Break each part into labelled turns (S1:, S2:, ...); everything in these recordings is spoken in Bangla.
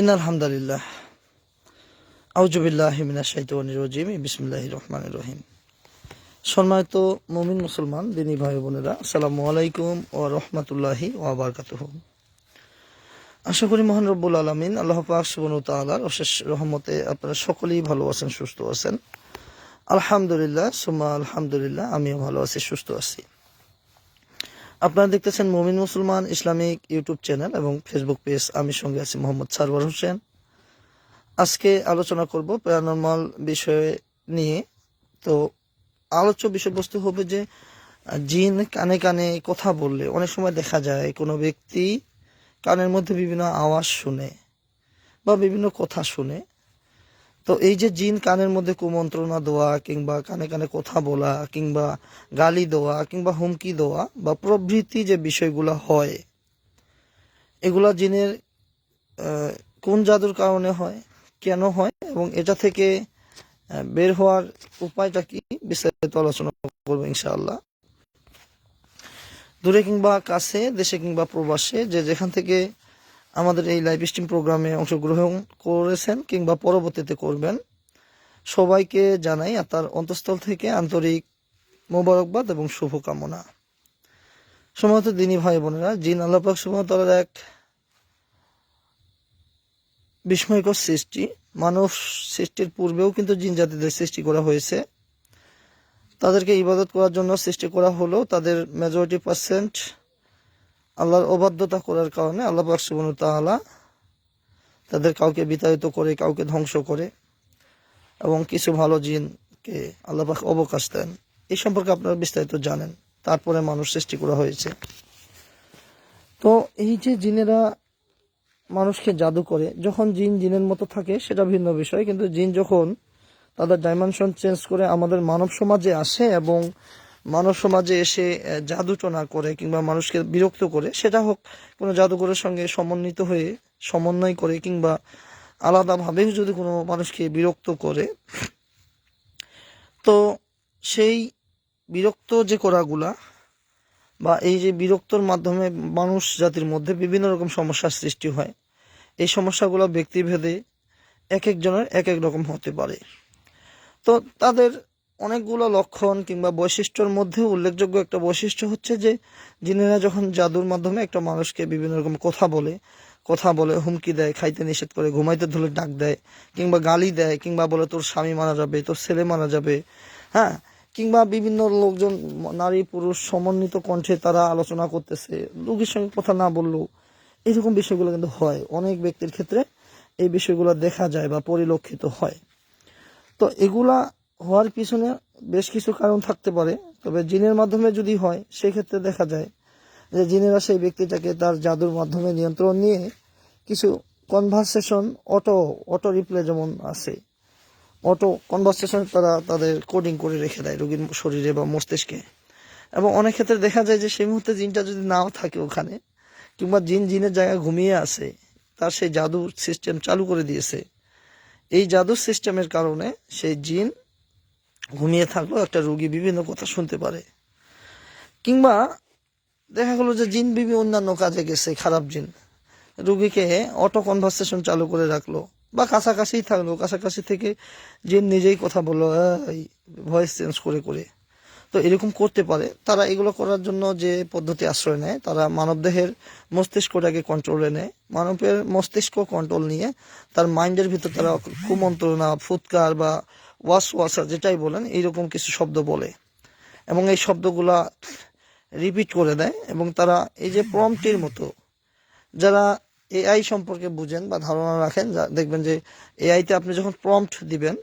S1: ইন আলহামদুলিল্লাহ। আউজুবিল্লাহ মিনা শাইতানির রাজিম, বিসমিল্লাহির রহমানির রহিম। সম্মানিত মুমিন মুসলমান, দিনী ভাই বোনেরা, আসসালামু আলাইকুম ও রহমতুল্লাহি ও বারকাতুহ। আশা করি মহান রব্বুল আলমিন আল্লাহ পাক সুবনু তাআলার অশেষ রহমতে আপনারা সকলেই ভালো আছেন, সুস্থ আছেন। আলহামদুলিল্লাহ, সুম্মা আলহামদুলিল্লাহ, আমিও ভালো আছি, সুস্থ আছি। আপনারা দেখতেছেন মুমিন মুসলমান ইসলামিক ইউটিউব চ্যানেল এবং ফেসবুক পেজ আমি সঙ্গে আছি মোহাম্মদ সারওয়ার হোসেন। আজকে আলোচনা করব প্যারানর্মাল বিষয়ে নিয়ে। তো আলোচ্য বিষয়বস্তু হবে যে, জিন কানে কানে কথা বললে অনেক সময় দেখা যায় কোনো ব্যক্তি কানের মধ্যে বিভিন্ন আওয়াজ শুনে বা বিভিন্ন কথা শুনে তো এই যে জিন কানের মধ্যে কুমন্ত্রণা দেওয়া কিংবা কানে কানে কথা বলা কিংবা গালি দেওয়া কিংবা হুমকি দেওয়া বা প্রভৃতি যে বিষয়গুলো হয়, এগুলা জিনের কোন জাদুর কারণে হয়, কেন হয় এবং এটা থেকে বের হওয়ার উপায়টা কি বিস্তারিত আলোচনা করব ইনশাআল্লাহ। দূরে কিংবা কাছে, দেশে কিংবা প্রবাসে, যে যেখান থেকে আমাদের এই লাইভ স্ট্রিম প্রোগ্রামে অংশগ্রহণ করেছেন কিংবা পরবর্তীতে করবেন। সবাইকে জানাই আর তার অন্তঃস্থল থেকে আন্তরিক মোবারকবাদ এবং শুভকামনা। সমস্ত দিনী ভাই বোনেরা, জিন আল্লাপাক সুমতলার এক বিস্ময়কর সৃষ্টি। মানব সৃষ্টির পূর্বেও কিন্তু জিন জাতিদের সৃষ্টি করা হয়েছে। তাদেরকে ইবাদত করার জন্য সৃষ্টি করা হলো তাদের মেজরিটি পার্সেন্ট আল্লাহর অবাধ্যতা করার কারণে আল্লাহ ওয়া তাআলা তাদের কাউকে বিতাড়িত করে, কাউকে ধ্বংস করে এবং কিছু ভালো জিনকে আল্লাহ পাক অবকাশ দেন। এই সম্পর্কে আপনারা বিস্তারিত জানেন। তারপরে মানুষ সৃষ্টি করা হয়েছে। তো এই যে জিনেরা মানুষকে জাদু করে, যখন জিন জিনের মতো থাকে, সেটা ভিন্ন বিষয়। কিন্তু জিন যখন তাদের ডাইমেনশন চেঞ্জ করে আমাদের মানব সমাজে আসে এবং মানব সমাজে এসে জাদুটনা করে কিংবা মানুষকে বিরক্ত করে, সেটা হোক কোনো জাদুঘরের সঙ্গে সমন্বিত হয়ে, সমন্বয় করে কিংবা আলাদাভাবে যদি কোনো মানুষকে বিরক্ত করে, তো সেই বিরক্ত যে করাগুলা বা এই যে বিরক্তর মাধ্যমে মানুষ জাতির মধ্যে বিভিন্ন রকম সমস্যার সৃষ্টি হয়, এই সমস্যাগুলো ব্যক্তিভেদে এক একজনের এক এক রকম হতে পারে। তো তাদের অনেকগুলো লক্ষণ কিংবা বৈশিষ্ট্যর মধ্যে উল্লেখযোগ্য একটা বৈশিষ্ট্য হচ্ছে যে, জিনেরা যখন জাদুর মাধ্যমে একটা মানুষকে বিভিন্ন রকম কথা বলে কথা বলে, হুমকি দেয়, খাইতে নিষেধ করে, ঘুমাইতে ধরে ডাক দেয়, কিংবা গালি দেয়, কিংবা বলে তোর স্বামী মারা যাবে, তোর ছেলে মারা যাবে হ্যাঁ? কিংবা বিভিন্ন লোকজন, নারী, পুরুষ সমন্বিত কণ্ঠে তারা আলোচনা করতেছে, রুগীর সঙ্গে কথা না বললেও এরকম বিষয়গুলো কিন্তু হয়। অনেক ব্যক্তির ক্ষেত্রে এই বিষয়গুলো দেখা যায় বা পরিলক্ষিত হয়। তো এগুলা হওয়ার পিছনে বেশ কিছু কারণ থাকতে পারে। তবে জিনের মাধ্যমে যদি হয়, সেক্ষেত্রে দেখা যায় যে জিনেরা সেই ব্যক্তিটাকে তার জাদুর মাধ্যমে নিয়ন্ত্রণ নিয়ে কিছু কনভারসেশন অটো অটো রিপ্লে যেমন আছে অটো কনভারসেশন তারা তাদের কোডিং করে রেখে দেয় রোগীর শরীরে বা মস্তিষ্কে। এবং অনেক ক্ষেত্রে দেখা যায় যে সেই মুহূর্তে জিনটা যদি নাও থাকে ওখানে, কিংবা জিন জিনের জায়গায় ঘুমিয়ে আছে, তার সেই জাদু সিস্টেম চালু করে দিয়েছে। এই জাদুর সিস্টেমের কারণে সেই জিন ঘুমিয়ে থাকলেও একটা রুগী বিভিন্ন কথা শুনতে পারে। কিংবা দেখা গেলো যে জিন বিবি অন্যান্য কাজে গেছে, খারাপ জিন। রুগীকে অটো কনভারসেশন চালু করে রাখল বা কাছাকাছি থাকল, কাছাকাছি থেকে জিন নিজেই কথা বলল ভয়েস চেঞ্জ করে করে। তো এরকম করতে পারে। তারা এগুলো করার জন্য যে পদ্ধতি আশ্রয় নেয়, তারা মানবদেহের মস্তিষ্কটাকে কন্ট্রোলে নেয়। মানবের মস্তিষ্ক কন্ট্রোল নিয়ে তার মাইন্ডের ভিতর তারা কুমন্ত্রণা ফুৎকার বা ওয়াস ওয়াসা যেটাই বলেন, এইরকম কিছু শব্দ বলে। এবং এই শব্দগুলা রিপিট করে দেয় এবং তারা এই যে প্রম্পটির মতো, যারা এআই সম্পর্কে বুঝেন বা ধারণা রাখেন, যা- দেখবেন যে এআইতে আপনি যখন প্রম্পট দিবেন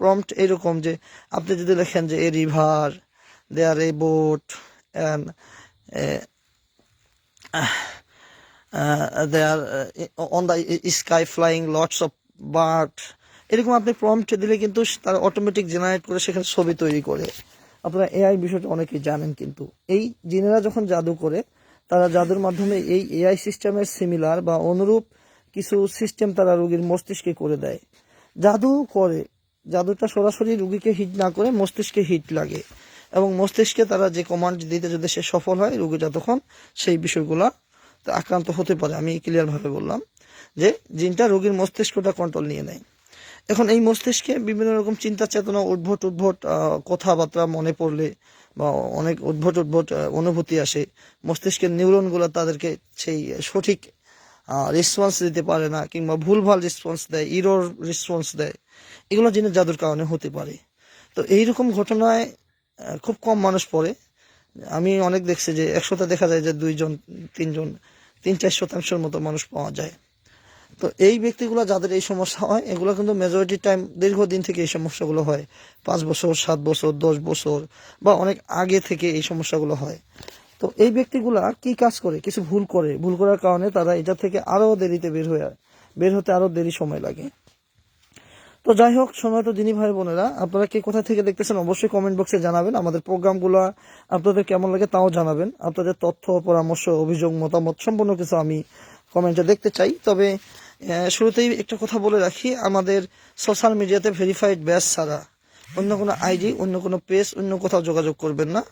S1: প্রম্পট এরকম যে আপনি যদি লেখেন যে a river there a boat and there on the sky flying lots of bird এরকম আপনি প্রম্পট দিলে কিন্তু তারা অটোমেটিক জেনারেট করে সেখানে ছবি তৈরি করে। আপনারা এআই বিষয়টা অনেকেই জানেন কিন্তু। এই জিনেরা যখন জাদু করে, তারা জাদুর মাধ্যমে এই এআই সিস্টেমের সিমিলার বা অনুরূপ কিছু সিস্টেম তারা রোগীর মস্তিষ্কে করে দেয়। জাদু করে, জাদুটা সরাসরি রুগীকে হিট না করে মস্তিষ্কে হিট লাগে এবং মস্তিষ্কে তারা যে কমান্ড দিতে যদি সে সফল হয়, রুগীটা তখন সেই বিষয়গুলা আক্রান্ত হতে পারে। আমি ক্লিয়ার ভাবে বললাম যে জিনটা রোগীর মস্তিষ্কটা কন্ট্রোল নিয়ে নেয়। এখন এই মস্তিষ্কে বিভিন্ন রকম চিন্তা চেতনা, উদ্ভট উদ্ভট কথাবার্তা মনে পড়লে বা অনেক উদ্ভট উদ্ভট অনুভূতি আসে। মস্তিষ্কের নিউরনগুলো তাদেরকে সেই সঠিক রেসপন্স দিতে পারে না কিংবা ভুলভাল রেসপন্স দেয় ইরোর রেসপন্স দেয়। এগুলো জিনিস জাদুর কারণে হতে পারে। তো এইরকম ঘটনায় খুব কম মানুষ পড়ে। আমি অনেক দেখছি যে একশোতে দেখা যায় যে দুইজন, তিনজন, তিন চার শতাংশের মতো মানুষ পাওয়া যায়। তো এই ব্যক্তিগুলো যাদের এই সমস্যা হয়, এগুলো কিন্তু মেজরিটি টাইম দীর্ঘদিন থেকে এই সমস্যাগুলো হয়। পাঁচ বছর, সাত বছর, দশ বছর বা অনেক আগে থেকে এই সমস্যাগুলো হয়। তো এই ব্যক্তিগুলা কি কাজ করে? কিছু ভুল করে। ভুল করার কারণে তারা এটা থেকে আরও দেরিতে বের হয়ে বের হতে আরও দেরি সময় লাগে। তো যাই হোক, সময় তো দিনী ভাই বোনেরা, আপনারা কে কোথা থেকে দেখতেছেন অবশ্যই কমেন্ট বক্সে জানাবেন। আমাদের প্রোগ্রামগুলো আপনাদের কেমন লাগে তাও জানাবেন। আপনাদের তথ্য, পরামর্শ, অভিযোগ, মতামত সম্পূর্ণ কিছু আমি কমেন্টে দেখতে চাই। তবে শুরুতেই একটা কথা বলে রাখি, আমাদের সোশ্যাল মিডিয়াতে ভেরিফাইড ব্যাচ ছাড়া অন্য কোনো আইডি অন্য কোনো পেজ অন্য কোথাও যোগাযোগ করবেন না।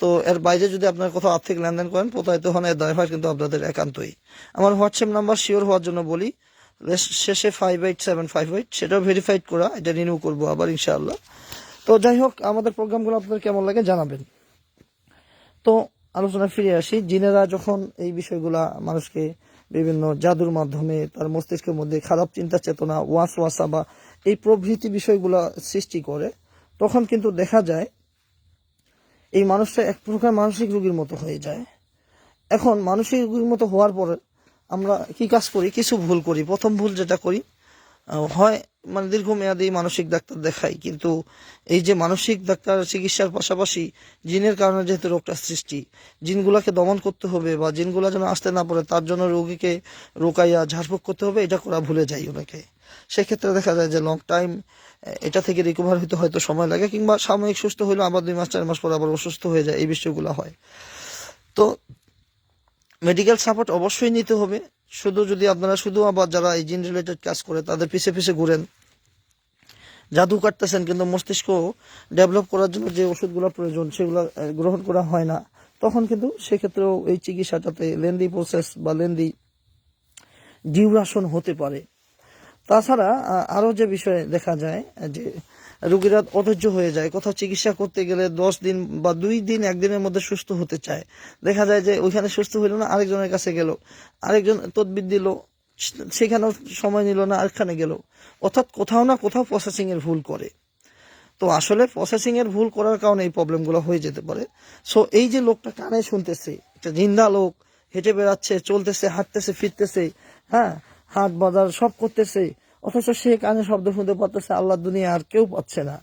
S1: তো এর বাইরে যদি আপনার কোথাও আর্থিক লেনদেন করেন, প্রতারিত হন, এর দায়ভার কিন্তু আপনাদের একান্তই। আমার হোয়াটসঅ্যাপ নাম্বার শিওর হওয়ার জন্য বলি, শেষে five eight seven five eight সেটাও ভেরিফাইড করা, এটা রিনিউ করব আবার ইনশাআল্লাহ। তো যাই হোক, আমাদের প্রোগ্রামগুলো আপনাদের কেমন লাগে জানাবেন। তো আলোচনায় ফিরে আসি। জিনেরা যখন এই বিষয়গুলা মানুষকে বিভিন্ন জাদুর মাধ্যমে তার মস্তিষ্কের মধ্যে খারাপ চিন্তা, চেতনা, ওয়াস ওয়াসা বা এই প্রভৃতি বিষয়গুলা সৃষ্টি করে, তখন কিন্তু দেখা যায় এই মানুষটা এক প্রকার মানসিক রোগীর মতো হয়ে যায়। এখন মানসিক রোগীর মতো হওয়ার পরে আমরা কি কাজ করি? কিছু ভুল করি। প্রথম ভুল যেটা করি হয় মানে দীর্ঘমেয়াদী মানসিক ডাক্তার দেখাই কিন্তু এই যে মানসিক ডাক্তার চিকিৎসার পাশাপাশি জিনের কারণে যেহেতু রোগটা সৃষ্টি, জিনগুলাকে দমন করতে হবে বা জিনগুলা যেন আসতে না পারে, তার জন্য রোগীকে রোকাইয়া ঝাড়ফুঁক করতে হবে, এটা করা ভুলে যায় অনেকে। সেক্ষেত্রে দেখা যায় যে লং টাইম এটা থেকে রিকভার হতে হয়তো সময় লাগে, কিংবা সাময়িক সুস্থ হইলেও আবার দুই মাস, চার মাস পর আবার অসুস্থ হয়ে যায়, এই বিষয়গুলো হয়। তো মেডিকেল সাপোর্ট অবশ্যই নিতে হবে শুধু যদি আপনারা শুধু আবার যারা এই জিন রিলেটেড কাজ করে, তাদের পিছে পিছে ঘুরেন, জাদু কাটতেছেন কিন্তু মস্তিষ্ক ডেভেলপ করার জন্য যে ওষুধগুলো প্রয়োজন সেগুলো গ্রহণ করা হয় না, তখন কিন্তু সেক্ষেত্রেও এই চিকিৎসাটাতে লেন্দি প্রসেস বা লেন্দি ডিউরাশন হতে পারে। তাছাড়া আহ, আরও যে বিষয়ে দেখা যায় যে রুগীরা অধৈর্য হয়ে যায় কোথাও চিকিৎসা করতে গেলে দশ দিন বা দুই দিন একদিনের মধ্যে সুস্থ হতে চায়। দেখা যায় যে ওইখানে সুস্থ হইল না আরেকজনের কাছে গেল। আরেকজন তদবির দিল সেখানেও সময় নিল না আরেকখানে গেল। অর্থাৎ কোথাও না কোথাও প্রসেসিং এর ভুল করে। তো আসলে প্রসেসিং এর ভুল করার কারণে এই প্রবলেমগুলো হয়ে যেতে পারে। সো এই যে লোকটা কানে শুনতেছে একটা জিন্দা লোক হেঁটে বেড়াচ্ছে চলতেছে হাঁটতেছে ফিরতেছে হ্যাঁ? হাট, বাজার সব করতেছে। অথচ সে কানে শব্দ শুনতে পারতেছে, আল্লাহ দুনিয়া আর কেউ পাচ্ছে না।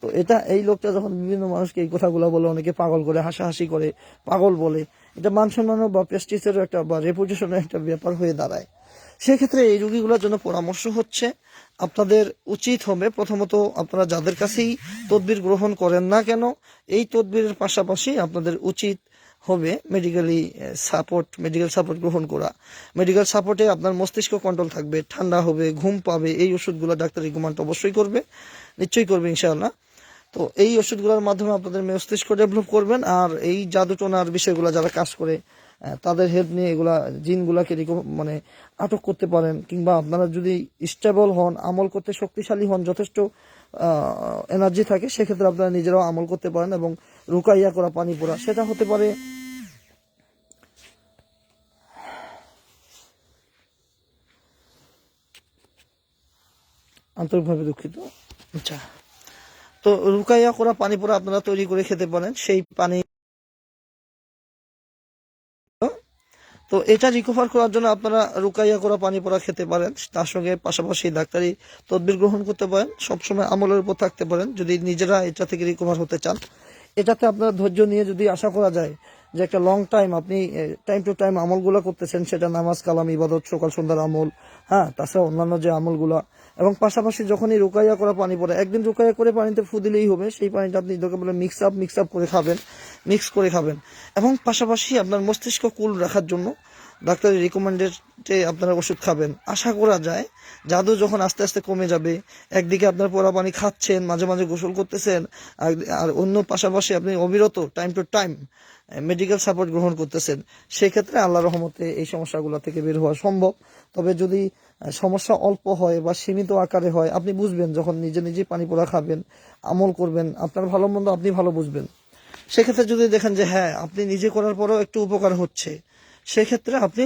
S1: তো এটা, এই লোকটা যখন বিভিন্ন মানুষকে এই কথাগুলো বলে, অনেকে পাগল করে, হাসাহাসি করে, পাগল বলে, এটা মান সম্মান বা প্রেস্টিজেরও একটা বা রেপুটেশনের একটা ব্যাপার হয়ে দাঁড়ায়। সেক্ষেত্রে এই রুগীগুলোর জন্য পরামর্শ হচ্ছে, আপনাদের উচিত হবে প্রথমত আপনারা যাদের কাছেই তদবির গ্রহণ করেন না কেন, এই তদবিরের পাশাপাশি আপনাদের উচিত হবে মেডিকেলি সাপোর্ট মেডিকেল সাপোর্ট গ্রহণ করা। মেডিকেল সাপোর্টে আপনার মস্তিষ্ক কন্ট্রোল থাকবে, ঠান্ডা হবে, ঘুম পাবে, এই ওষুধগুলো ডাক্তার রিকমেন্ড অবশ্যই করবে, নিশ্চয়ই করবে ইনশাআল্লাহ। তো এই ওষুধগুলোর মাধ্যমে আপনাদের মস্তিষ্ক ডেভেলপ করবেন, আর এই জাদুটোনার বিষয়গুলো যারা কাজ করে তাদের হেল্প নিয়ে এগুলা, জিনগুলাকে মানে আটক করতে পারেন, কিংবা আপনারা যদি স্টেবল হন, আমল করতে শক্তিশালী হন, যথেষ্ট এনার্জি থাকে, সেক্ষেত্রে আপনারা নিজেরাও আমল করতে পারেন এবং রুকাইয়া করা পানি পোড়া, সেটা হতে পারে আন্তরিকভাবে দুঃখিত। আচ্ছা। তো রুকাইয়া করা পানি পোড়া আপনারা তৈরি করে খেতে পারেন। সেই পানি তো এটা রিকভার করার জন্য আপনারা রুকাইয়া করা পানি পোড়া খেতে পারেন। তার সঙ্গে পাশাপাশি ডাক্তারি তদবির গ্রহণ করতে পারেন। সবসময় আমলের উপর থাকতে পারেন। যদি নিজেরা এটা থেকে রিকভার হতে চান, এটাতে আপনার ধৈর্য নিয়ে যদি আশা করা যায় যে একটা লং টাইম আপনি টাইম টু টাইম আমলগুলো করতেছেন, সেটা নামাজ, কালাম, ইবাদত, সকাল সন্ধ্যার আমল হ্যাঁ তাছাড়া অন্যান্য যে আমলগুলা। এবং পাশাপাশি যখনই রোকাইয়া করা পানি পড়ে, একদিন রোকাইয়া করে পানিতে ফু দিলেই হবে, সেই পানিটা আপনি দোকান বলে মিক্স আপ মিক্স আপ করে খাবেন মিক্স করে খাবেন। এবং পাশাপাশি আপনার মস্তিষ্ক কুল রাখার জন্য ডাক্তারের রিকমেন্ডেডে আপনারা ওষুধ খাবেন। আশা করা যায়, জাদু যখন আস্তে আস্তে কমে যাবে, একদিকে আপনার পোড়া পানি খাচ্ছেন, মাঝে মাঝে গোসল করতেছেন, আর- অন্য পাশাপাশি আপনি অবিরত time to time medical support গ্রহণ করতেছেন। সেক্ষেত্রে আল্লাহ রহমতে এই সমস্যাগুলো থেকে বের হওয়া সম্ভব। তবে যদি সমস্যা অল্প হয় বা সীমিত আকারে হয়, আপনি বুঝবেন যখন নিজে নিজে পানি পোড়া খাবেন, আমল করবেন, আপনার ভালো মন্দ আপনি ভালো বুঝবেন। সেক্ষেত্রে যদি দেখেন যে হ্যাঁ আপনি নিজে করার পরেও একটু উপকার হচ্ছে সেক্ষেত্রে আপনি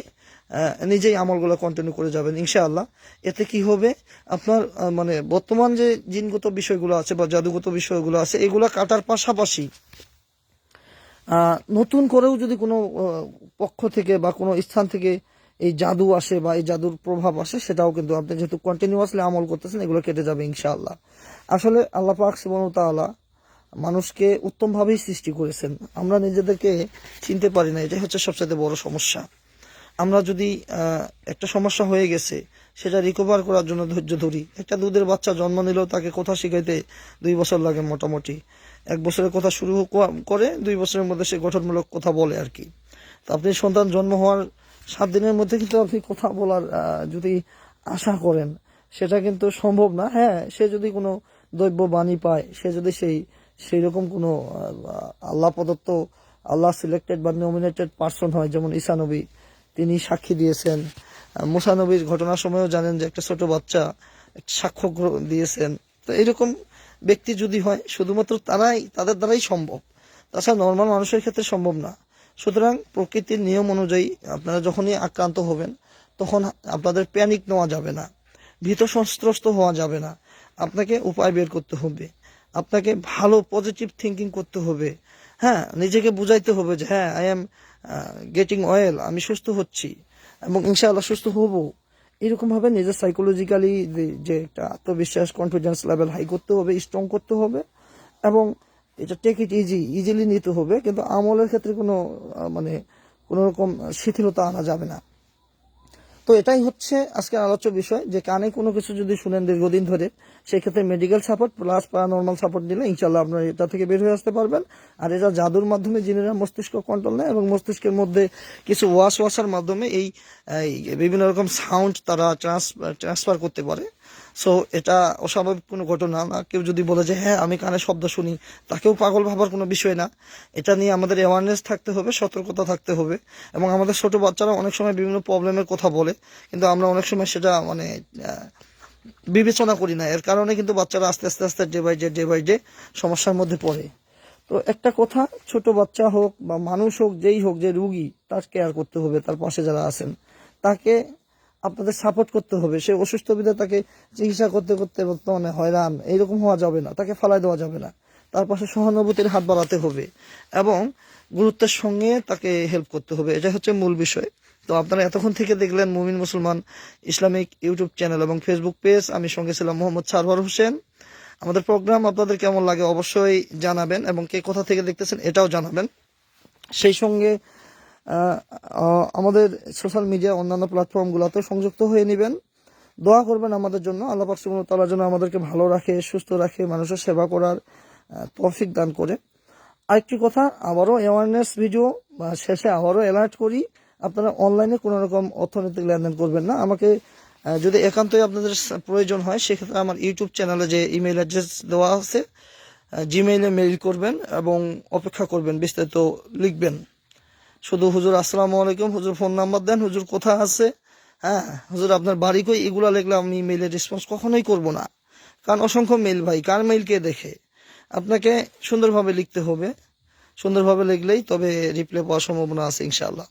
S1: নিজেই আমলগুলো কন্টিনিউ করে যাবেন, ইনশাআল্লাহ। এতে কি হবে? আপনার মানে বর্তমান যে জিনগত বিষয়গুলো আছে বা জাদুগত বিষয়গুলো আছে, এগুলো কাটার পাশাপাশি নতুন করেও যদি কোনো পক্ষ থেকে বা কোনো স্থান থেকে এই জাদু আসে বা এই জাদুর প্রভাব আসে, সেটাও কিন্তু আপনি যেহেতু কন্টিনিউয়াসলি আমল করতেছেন, এগুলো কেটে যাবে, ইনশাআল্লাহ। আসলে আল্লাহ পাক সুবহানাহু তাআলা মানুষকে উত্তমভাবেই সৃষ্টি করেছেন। আমরা নিজেদেরকে চিনতে পারি না, এটাই হচ্ছে সবচেয়ে বড় সমস্যা। আমরা যদি একটা সমস্যা হয়ে গেছে, সেটা রিকভার করার জন্য ধৈর্য ধরি। একটা দুধের বাচ্চা জন্ম নিলেও তাকে কথা শিখাইতে দুই বছর লাগে মোটামুটি। এক বছরের কথা শুরু করে দুই বছরের মধ্যে সে গঠনমূলক কথা বলে আর কি। তো আপনি সন্তান জন্ম হওয়ার সাত দিনের মধ্যে কিন্তু আপনি কথা বলার যদি আশা করেন, সেটা কিন্তু সম্ভব না। হ্যাঁ সে যদি কোনো দ্রব্য বাণী পায়, সে যদি সেই সেই রকম কোনো আল্লাহ প্রদত্ত আল্লাহ সিলেক্টেড বা নমিনেটেড পার্সন হয় যেমন ঈসা নবী তিনি সাক্ষী দিয়েছেন। আহ, মুসা নবীর ঘটনার সময়ও জানেন যে একটা ছোট বাচ্চা সাক্ষ্য দিয়েছেন। তো এরকম ব্যক্তি যদি হয় শুধুমাত্র তারাই তাদের দ্বারাই সম্ভব। তাছাড়া নর্মাল মানুষের ক্ষেত্রে সম্ভব না। সুতরাং প্রকৃতির নিয়ম অনুযায়ী আপনারা যখনই আক্রান্ত হবেন তখন আপনাদের প্যানিক নেওয়া যাবে না। ভীত সন্ত্রস্ত হওয়া যাবে না। আপনাকে উপায় বের করতে হবে। আপনাকে ভালো পজিটিভ থিঙ্কিং করতে হবে। হ্যাঁ নিজেকে বুঝাইতে হবে যে হ্যাঁ আই এম গেটিং অয়েল আমি সুস্থ হচ্ছি এবং ইনশাআল্লাহ সুস্থ হব। এরকম ভাবে নিজের সাইকোলজিক্যালি যে একটা আত্মবিশ্বাস কনফিডেন্স লেভেল হাই করতে হবে স্ট্রং করতে হবে এবং এটা টেক ইট ইজি ইজিলি নিতে হবে। কিন্তু আমলের ক্ষেত্রে কোনো মানে কোনো রকম শিথিলতা আনা যাবে না। তো এটাই হচ্ছে আজকের আলোচ্য বিষয়, যে কানে কোনো কিছু যদি শুনেন দীর্ঘদিন ধরে, সেক্ষেত্রে medical support plus paranormal support দিলে ইনশাল্লাহ আপনার এটা থেকে বের হয়ে আসতে পারবেন। আর এটা জাদুর মাধ্যমে জিনেরা মস্তিষ্ক কন্ট্রোল নেয় এবং মস্তিষ্কের মধ্যে কিছু ওয়াশ ওয়াশার মাধ্যমে এই এই বিভিন্ন রকম সাউন্ড তারা ট্রান্স ট্রান্সফার করতে পারে। সো এটা অস্বাভাবিক কোনো ঘটনা না। কেউ যদি বলে যে হ্যাঁ আমি কানে শব্দ শুনি, তাকেও পাগল ভাবার কোনো বিষয় না। এটা নিয়ে আমাদের অ্যাওয়ারনেস থাকতে হবে, সতর্কতা থাকতে হবে এবং আমাদের ছোট বাচ্চারা অনেক সময় বিভিন্ন প্রবলেমের কথা বলে, কিন্তু আমরা অনেক সময় সেটা মানে বিবেচনা করি না। এর কারণে কিন্তু বাচ্চারা আস্তে আস্তে আস্তে day by day day by day সমস্যার মধ্যে পড়ে। তো একটা কথা, ছোট বাচ্চা হোক বা মানুষ হোক, যেই হোক, যে রুগী, তার কেয়ার করতে হবে, তার পাশে যারা আছেন, তাকে আপনাদের সাপোর্ট করতে হবে। সে অসুস্থ বিধে তাকে চিকিৎসা করতে করতে বর্তমানে হয়রান, এইরকম হওয়া যাবে না, তাকে ফালাই দেওয়া যাবে না। তার পাশে সহানুভূতির হাত বাড়াতে হবে এবং গুরুত্বের সঙ্গে তাকে হেল্প করতে হবে। এটা হচ্ছে মূল বিষয়। তো আপনারা এতক্ষণ থেকে দেখলেন মুমিন মুসলমান ইসলামিক ইউটিউব চ্যানেল এবং ফেসবুক পেজ আমি সঙ্গে ছিলাম মোহাম্মদ সারওয়ার হোসেন। আমাদের প্রোগ্রাম আপনাদের কেমন লাগে অবশ্যই জানাবেন এবং কে কোথা থেকে দেখতেছেন এটাও জানাবেন। সেই সঙ্গে আমাদের সোশ্যাল মিডিয়া অন্যান্য প্ল্যাটফর্মগুলোতে সংযুক্ত হয়ে নেবেন। দোয়া করবেন আমাদের জন্য। আল্লাহ পাক সুবহানাহু ওয়া তাআলা যেন আমাদেরকে ভালো রাখে, সুস্থ রাখে, মানুষের সেবা করার তৌফিক দান করে। আরেকটি কথা, আবারও অ্যাওয়ারনেস ভিডিও শেষে আবারও অ্যালার্ট করি, আপনারা অনলাইনে কোনো রকম অর্থনৈতিক লেনদেন করবেন না। আমাকে যদি একান্তই আপনাদের প্রয়োজন হয়, সেক্ষেত্রে আমার ইউটিউব চ্যানেলে যে ইমেল অ্যাড্রেস দেওয়া আছে জিমেইলে মেইল করবেন এবং অপেক্ষা করবেন, বিস্তারিত লিখবেন। শুধু হুজুর, আসসালামু আলাইকুম। হুজুর ফোন নাম্বার দেন। হুজুর কোথা আছে? হ্যাঁ হুজুর আপনার বাড়ি কই? এগুলা লিখলে আমি মেইলের রেসপন্স কখনোই করব না। কারণ অসংখ্য মেইল ভাই, কার মেইল কে দেখে? আপনাকে সুন্দরভাবে লিখতে হবে। সুন্দরভাবে লিখলেই তবে রিপ্লাই পাওয়ার সম্ভাবনা আছে ইনশাআল্লাহ।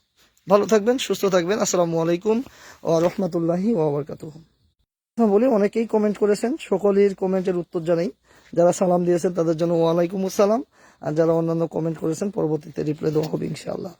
S1: ভালো থাকবেন, সুস্থ থাকবেন। আসসালামু আলাইকুম ও রহমতুল্লাহি ওবরকাতুহ কথা বলি অনেকেই কমেন্ট করেছেন, সকলের কমেন্টের উত্তর জানাই। যারা সালাম দিয়েছেন, তাদের জন্য ওয়ালাইকুম আসসালাম। আর যারা অন্যান্য কমেন্ট করেছেন, পরবর্তীতে রিপ্লাই দেওয়া হবে ইনশাআল্লাহ।